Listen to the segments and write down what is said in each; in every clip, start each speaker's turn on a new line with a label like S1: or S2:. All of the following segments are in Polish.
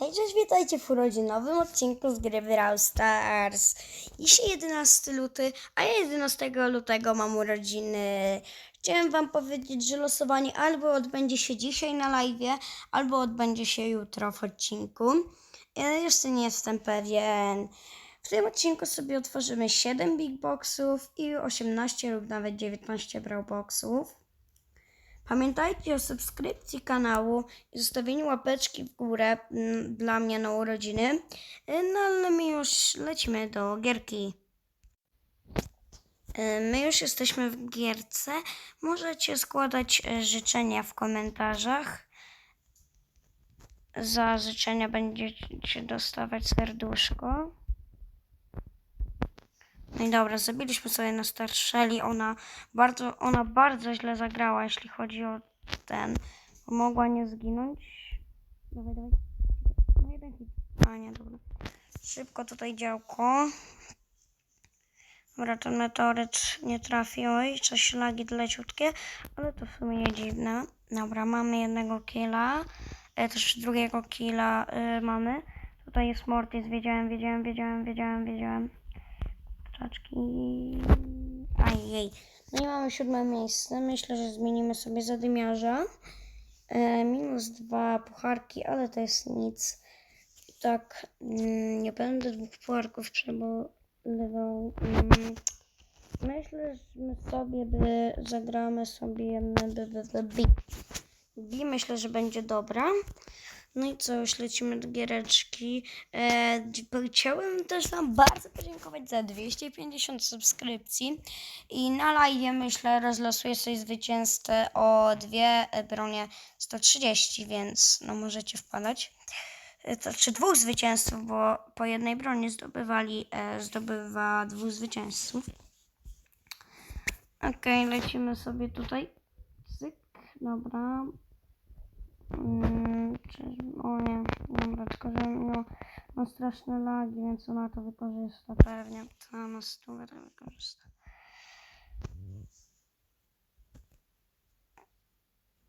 S1: Hej, cześć, witajcie w urodzinowym odcinku z gry Brawl Stars. Dzisiaj 11 luty, a ja 11 lutego mam urodziny. Chciałem wam powiedzieć, że losowanie albo odbędzie się dzisiaj na live, albo odbędzie się jutro w odcinku. Ja jeszcze nie jestem pewien. W tym odcinku sobie otworzymy 7 big boxów i 18 lub nawet 19 brawl boxów. Pamiętajcie o subskrypcji kanału i zostawieniu łapeczki w górę mm, dla mnie na urodziny. Y, No ale my już lecimy do gierki. Y, My już jesteśmy w gierce. Możecie składać y, życzenia w komentarzach. Za życzenia będziecie dostawać serduszko. No i dobra, zabiliśmy sobie na start Shelly. Ona bardzo, ona bardzo źle zagrała, jeśli chodzi o ten. Mogła nie zginąć. Dawaj, dawaj. No jeden hit. A nie, dobra. Szybko tutaj działko. Dobra, ten meteoryt nie trafił. Oj, coś lagi leciutkie, ale to w sumie nie dziwne. Dobra, mamy jednego killa. E, też drugiego killa y, mamy. Tutaj jest Mortis, wiedziałem, wiedziałem, wiedziałem, wiedziałem, wiedziałem. Krzaczki. Ajej. No i mamy siódme miejsce. Myślę, że zmienimy sobie zadymiarza. E, minus dwa pucharki, ale to jest nic. Tak, mm, nie będę dwóch pucharków przebolywał. Mm, myślę, że sobie by zagramy sobie by, by, by, by. Myślę, że będzie dobra. No i co, już lecimy do giereczki. E, też Wam bardzo podziękować za 250 subskrypcji. I na live myślę rozlosuję sobie zwycięzcę o dwie bronie 130, więc no możecie wpadać. E, To czy dwóch zwycięzców, bo po jednej broni zdobywali, e, zdobywa dwóch zwycięzców. Okej, lecimy sobie tutaj. Cyk, dobra. Mm, czy, o nie, dobra, tylko że no, ma straszne lagi, więc ona to wykorzysta pewnie. To na stówę to wykorzysta.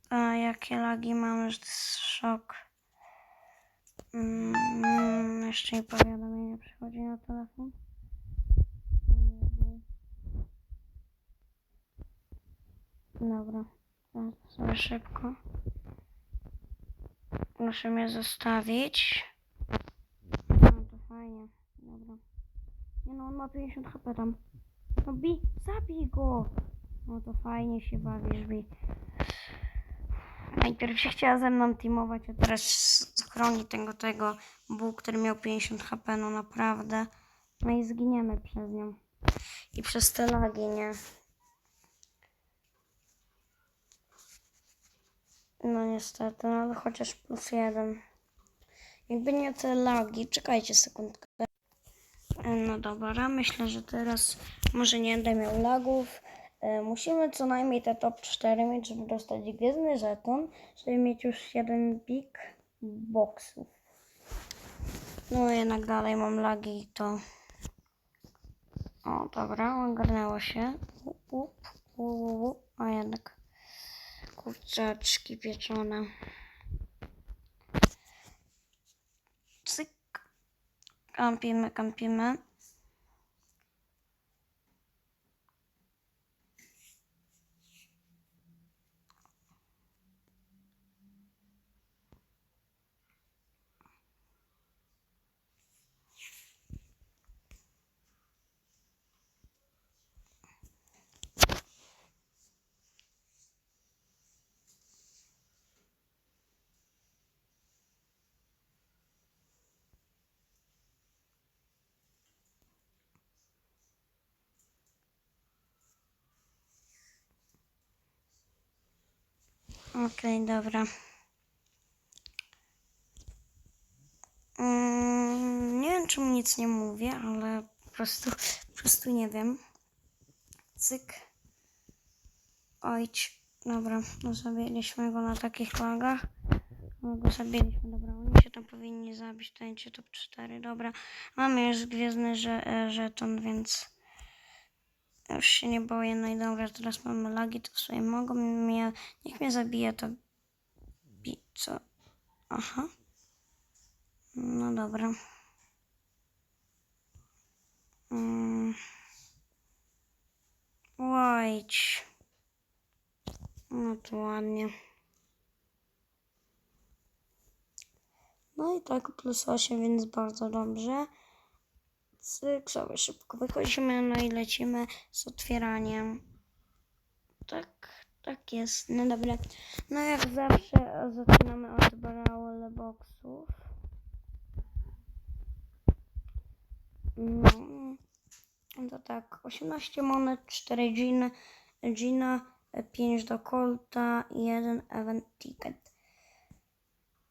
S1: A jakie lagi mamy, że to jest szok. Mm, jeszcze mi powiadomienie przychodzi na telefon. Dobra, teraz sobie szybko. Muszę mnie zostawić. No to fajnie, dobra. Nie no, on ma 50 HP tam. No bi, zabij go! No to fajnie się bawisz, bi. Najpierw się chciała ze mną teamować, a teraz chroni tego, tego Bóg, który miał 50 HP, no naprawdę. No i zginiemy przez nią. I przez te lagi, nie? No niestety, no ale chociaż plus jeden. Jakby nie te lagi, czekajcie sekundkę. E, No dobra, myślę, że teraz może nie będę miał lagów. E, Musimy co najmniej te top 4 mieć, żeby dostać gwiezdny żeton, żeby mieć już jeden big boxów. No jednak dalej mam lagi i to... O, dobra, ogarnęło się. Up, up, up, up, A jednak kurczaczki pieczone. Cyk. Kampimy, kampimy. Okej, dobra. Mm, nie wiem, czemu nic nie mówię, ale po prostu, po prostu nie wiem. Cyk. Ojć. Dobra, no zabiliśmy go na takich lagach. No go zabiliśmy, dobra, oni się tam powinni zabić, to będzie top 4, dobra. Mamy już gwiezdny że, żeton, więc już się nie boję. No i dobra, teraz mamy lagi, to w sumie mogą mnie, niech mnie zabije, to bi, co? Aha. No dobra. Mm. Łajdź. No to ładnie. No i tak plus 8, więc bardzo dobrze. Cyk, sobie szybko wychodzimy, no i lecimy z otwieraniem. Tak, tak jest. No dobra. No jak zawsze zaczynamy od Brawl Boxów. No. To tak, 18 monet, 4 Gina, Gina 5 do Colta i 1 Event Ticket.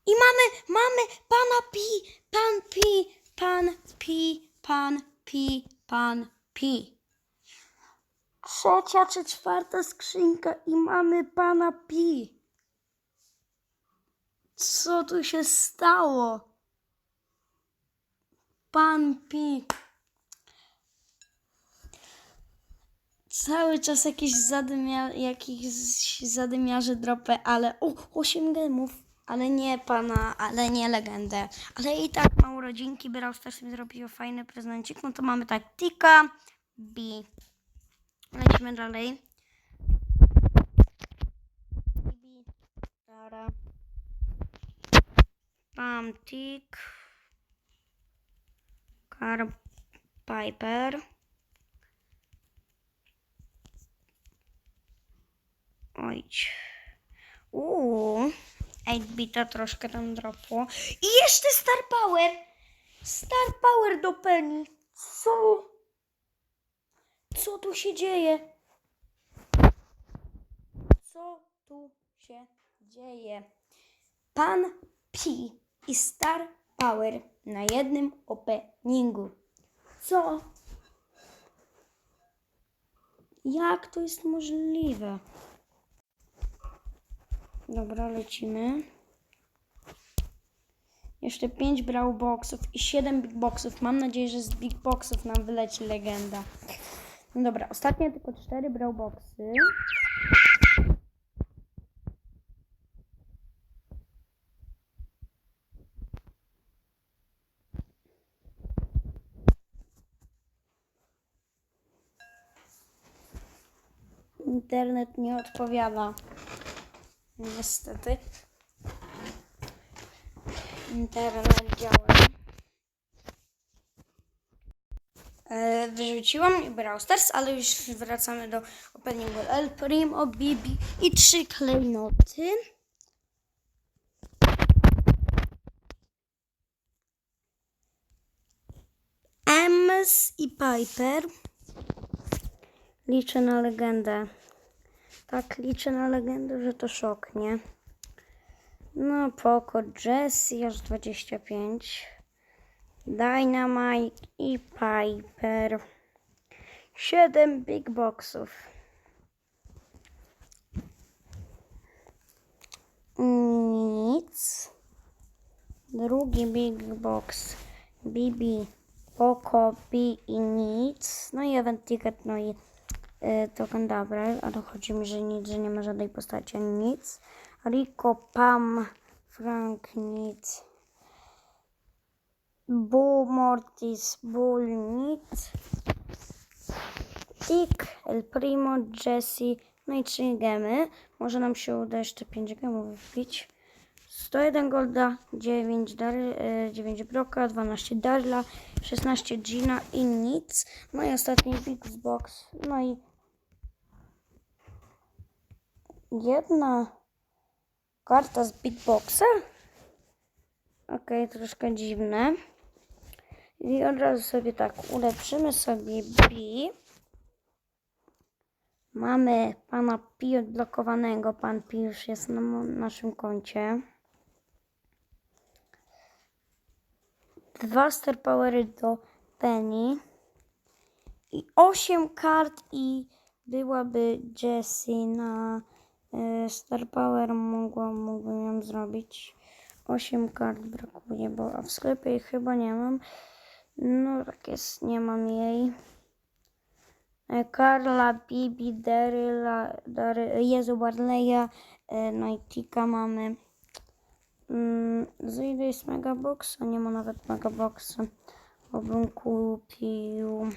S1: I mamy, mamy pana Pi, pan Pi, pan Pi, pan Pi, pan Pi. Trzecia czy czwarta skrzynka i mamy pana Pi. Co tu się stało? Pan Pi. Cały czas jakieś zadymia, jakichś zadymiarzy dropę, ale o, 8 gemów. Ale nie pana, ale nie legendę. Ale i tak ma urodzinki, Brawl Stars mi zrobił fajny prezencik. No to mamy tak, Tika, B. Lecimy dalej. Tara. Pam, Tik. Car, Piper. Ojdź. Uuu. 8-bita troszkę tam dropło. I jeszcze Star Power! Star Power do Penny. Co? Co tu się dzieje? Co tu się dzieje? Pan Pi i Star Power na jednym openingu. Co? Jak to jest możliwe? Dobra, lecimy. Jeszcze 5 brawl boxów i 7 big boxów. Mam nadzieję, że z big boxów nam wyleci legenda. No dobra, ostatnie tylko 4 brawl boxy. Internet nie odpowiada. Niestety. Internet działa. E, wyrzuciłam Brawl Stars, ale już wracamy do openingu El Primo, Bibi i trzy klejnoty. Ems i Piper. Liczę na legendę. Tak liczę na legendę, że to szok, nie? No, Poco, Jessie aż 25. Dynamite i Piper. 7 big boxów. Nic. Drugi big box. Bibi, Poco, B i nic. No i event ticket, no i y, token double, ale chodzi mi, że nic, że nie ma żadnej postaci nic. Rico, Pam, Frank, nic. Bu, Mortis, Bull, nic. Tick, El Primo, Jesse, no i 3 gemy. Może nam się uda jeszcze 5 gemów wbić. 101 golda, 9, dar, e, 9 broka, 12 darla, 16 gina i nic. No i ostatni big box. No i jedna karta z big boxa. Okej, troszkę dziwne. I od razu sobie tak ulepszymy sobie B. Mamy pana Pi odblokowanego. Pan Pi już jest na naszym koncie. Dwa Star Powery do Penny. I osiem kart i byłaby Jessie na Star Power. Mogła, mógłbym ją zrobić. Osiem kart brakuje, bo a w sklepie jej chyba nie mam. No tak jest, nie mam jej. E, Karla, Bibi, Daryla, Dary, Jezu, Barleya, e, no i Tika mamy. Mm, ile jest megabox? A nie ma nawet megaboxa. Bo bym kupił.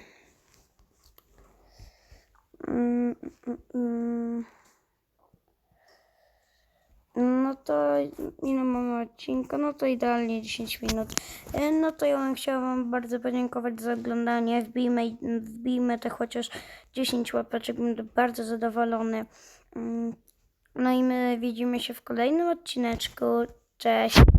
S1: Mm, mm, mm. No to ile mamy odcinka? No to idealnie 10 minut. E, No to ja bym chciała Wam bardzo podziękować za oglądanie. Wbijmy, wbijmy te chociaż 10 łapeczek, będę bardzo zadowolony. Mm, No i my widzimy się w kolejnym odcineczku. Cześć!